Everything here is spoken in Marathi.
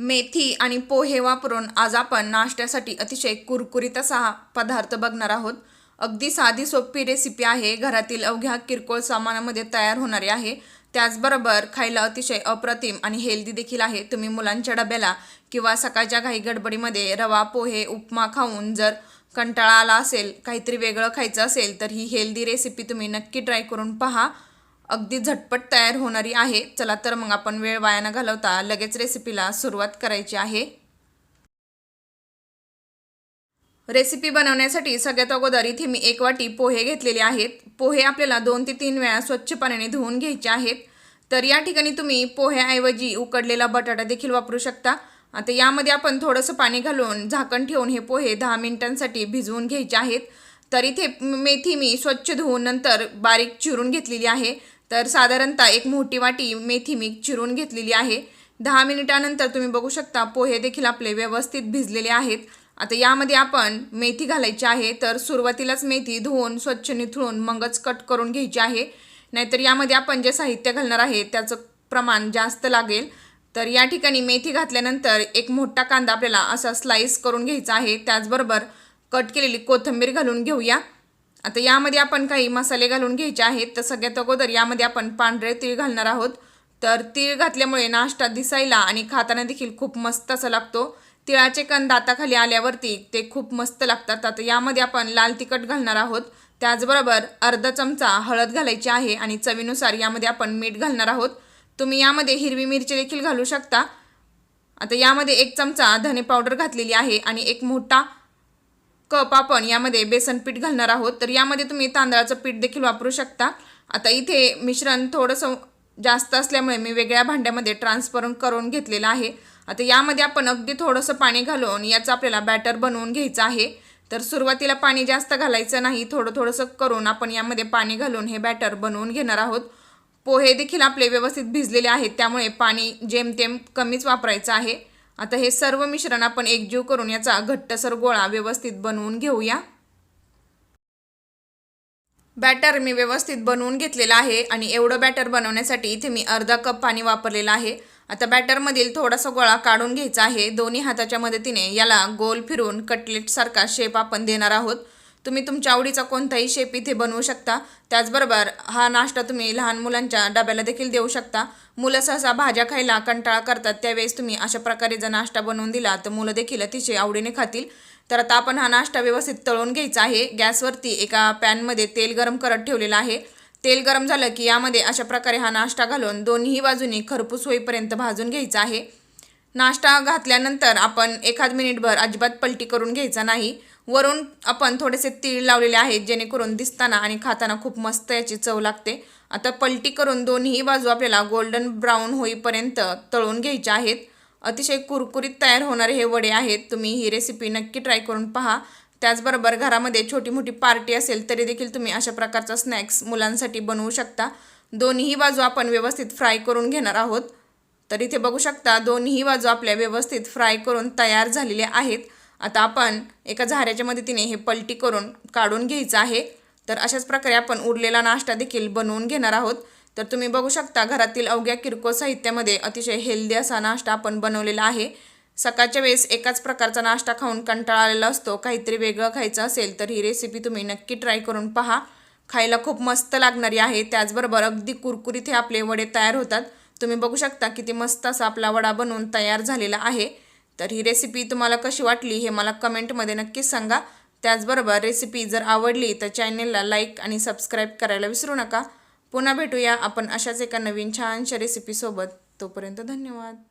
मेथी आणि पोहे वापरून आज आपण नाश्त्यासाठी अतिशय कुरकुरीत असा हा पदार्थ बघणार आहोत. अगदी साधी सोपी रेसिपी आहे. घरातील अवघ्या किरकोळ सामानामध्ये तयार होणारी आहे. त्याचबरोबर खायला अतिशय अप्रतिम आणि हेल्दी देखील आहे. तुम्ही मुलांच्या डब्याला किंवा सकाळच्या घाई गडबडीमध्ये रवा पोहे उपमा खाऊन जर कंटाळा आला असेल काहीतरी वेगळं खायचं असेल तर ही हेल्दी रेसिपी तुम्ही नक्की ट्राय करून पहा. अगदी झटपट तयार होणारी आहे. चला तर मग आपण वेळ वाया न घालवता लगेच रेसिपीला सुरुवात करायची आहे. रेसिपी बनवण्यासाठी सगळ्यात अगोदर इथे मी एक वाटी पोहे घेतलेले आहेत. पोहे आपल्याला दोन ते तीन वेळा स्वच्छ पाण्याने धुवून घ्यायचे आहेत. तर या ठिकाणी तुम्ही पोह्याऐवजी उकडलेला बटाटा देखील वापरू शकता. आता यामध्ये आपण थोडंसं पाणी घालून झाकण ठेवून हे पोहे दहा मिनिटांसाठी भिजवून घ्यायचे आहेत. तर इथे मेथी मी स्वच्छ धुवून नंतर बारीक चिरून घेतलेली आहे. तर साधारणतः एक मोठी वाटी मेथी मी चिरून घेतलेली आहे. दहा मिनिटानंतर तुम्ही बघू शकता पोहे देखील आपले व्यवस्थित भिजलेले आहेत. आता यामध्ये आपण मेथी घालायची आहे. तर सुरुवातीलाच मेथी धुवून स्वच्छ निथळून मगच कट करून घ्यायची आहे. नाहीतर यामध्ये आपण जे साहित्य घालणार आहे त्याचं प्रमाण जास्त लागेल. तर या ठिकाणी मेथी घातल्यानंतर एक मोठा कांदा आपल्याला असा स्लाईस करून घ्यायचा आहे. त्याचबरोबर कट केलेली कोथिंबीर घालून घेऊया. आता यामध्ये आपण काही मसाले घालून घ्यायचे आहेत. तर सगळ्यात अगोदर यामध्ये आपण पांढरे तीळ घालणार आहोत. तर तीळ घातल्यामुळे नाश्ता दिसायला आणि खाताना देखील खूप मस्त असा लागतो. तिळाचे कण दाताखाली आल्यावरती ते खूप मस्त लागतात. आता यामध्ये आपण लाल तिखट घालणार आहोत. त्याचबरोबर अर्धा चमचा हळद घालायची आहे आणि चवीनुसार यामध्ये आपण मीठ घालणार आहोत. तुम्ही यामध्ये हिरवी मिरची देखील घालू शकता. आता यामध्ये एक चमचा धने पावडर घातलेली आहे आणि एक मोठा कप आपण यामध्ये बेसन पीठ घालणार आहोत. तर यामध्ये तुम्ही तांदळाचं पीठ देखील वापरू शकता. आता इथे मिश्रण थोडंसं जास्त असल्यामुळे मी वेगळ्या भांड्यामध्ये ट्रान्सफर करून घेतलेलं आहे. आता यामध्ये आपण अगदी थोडंसं पाणी घालून याचं आपल्याला बॅटर बनवून घ्यायचं आहे. तर सुरुवातीला पाणी जास्त घालायचं नाही. थोडं थोडंसं करून आपण यामध्ये पाणी घालून हे बॅटर बनवून घेणार आहोत. पोहे देखील आपले व्यवस्थित भिजलेले आहेत. त्यामुळे पाणी जेमतेम कमीच वापरायचं आहे. आता हे सर्व मिश्रण आपण एकजीव करून याचा घट्टसर गोळा व्यवस्थित बनवून घेऊया. बॅटर मी व्यवस्थित बनवून घेतलेला आहे आणि एवढं बॅटर बनवण्यासाठी इथे मी अर्धा कप पाणी वापरलेलं आहे. आता बॅटरमधील थोडासा गोळा काढून घ्यायचा आहे. दोन्ही हाताच्या मदतीने याला गोल फिरून कटलेटसारखा शेप आपण देणार आहोत. तुम्ही तुमच्या आवडीचा कोणताही शेप इथे बनवू शकता. त्याचबरोबर हा नाश्ता तुम्ही लहान मुलांच्या डब्याला देखील देऊ शकता. मुलं सहसा भाज्या खायला कंटाळा करतात. त्यावेळेस तुम्ही अशा प्रकारे जर नाश्ता बनवून दिला तर मुलं देखील अतिशय आवडीने खातील. तर आता आपण हा नाश्ता व्यवस्थित तळून घ्यायचा आहे. गॅसवरती एका पॅनमध्ये तेल गरम करत ठेवलेलं आहे. तेल गरम झालं की यामध्ये अशा प्रकारे हा नाश्ता घालून दोन्ही बाजूनी खरपूस होईपर्यंत भाजून घ्यायचा आहे. नाश्ता घातल्यानंतर आपण एखाद मिनिटभर अजिबात पलटी करून घ्यायचा नाही. वरून आपण थोडेसे तीळ लावलेले आहेत जेणेकरून दिसताना आणि खाताना खूप मस्त याची चव लागते. आता पलटी करून दोन्ही बाजू आपल्याला गोल्डन ब्राऊन होईपर्यंत तळून घ्यायचे आहेत. अतिशय कुरकुरीत तयार होणारे हे वडे आहेत. तुम्ही ही रेसिपी नक्की ट्राय करून पहा. त्याचबरोबर घरामध्ये छोटी मोठी पार्टी असेल तरी देखील तुम्ही अशा प्रकारचा स्नॅक्स मुलांसाठी बनवू शकता. दोन्ही बाजू आपण व्यवस्थित फ्राय करून घेणार आहोत. तर इथे बघू शकता दोन्ही बाजू आपल्या व्यवस्थित फ्राय करून तयार झालेल्या आहेत. आता आपण एका झाऱ्याच्या मदतीने हे पलटी करून काढून घ्यायचं आहे. तर अशाच प्रकारे आपण उरलेला नाश्ता देखील बनवून घेणार आहोत. तर तुम्ही बघू शकता घरातील अवघ्या किरकोळ साहित्यामध्ये अतिशय हेल्दी असा नाश्ता आपण बनवलेला आहे. सकाळच्या वेळेस एकाच प्रकारचा नाश्ता खाऊन कंटाळा आलेला असतो. काहीतरी वेगळं खायचं असेल तर ही रेसिपी तुम्ही नक्की ट्राय करून पहा. खायला खूप मस्त लागणारी आहे. त्याचबरोबर अगदी कुरकुरीत हे आपले वडे तयार होतात. तुम्ही बघू शकता किती मस्त असा आपला वडा बनवून तयार झालेला आहे. तर ही रेसिपी तुम्हाला कशी वाटली हे मला कमेंटमध्ये नक्कीच सांगा. त्याचबरोबर रेसिपी जर आवडली तर चॅनेलला लाईक आणि सबस्क्राईब करायला विसरू नका. पुन्हा भेटूया आपण अशाच एका नवीन छानशा रेसिपीसोबत तोपर्यंत धन्यवाद.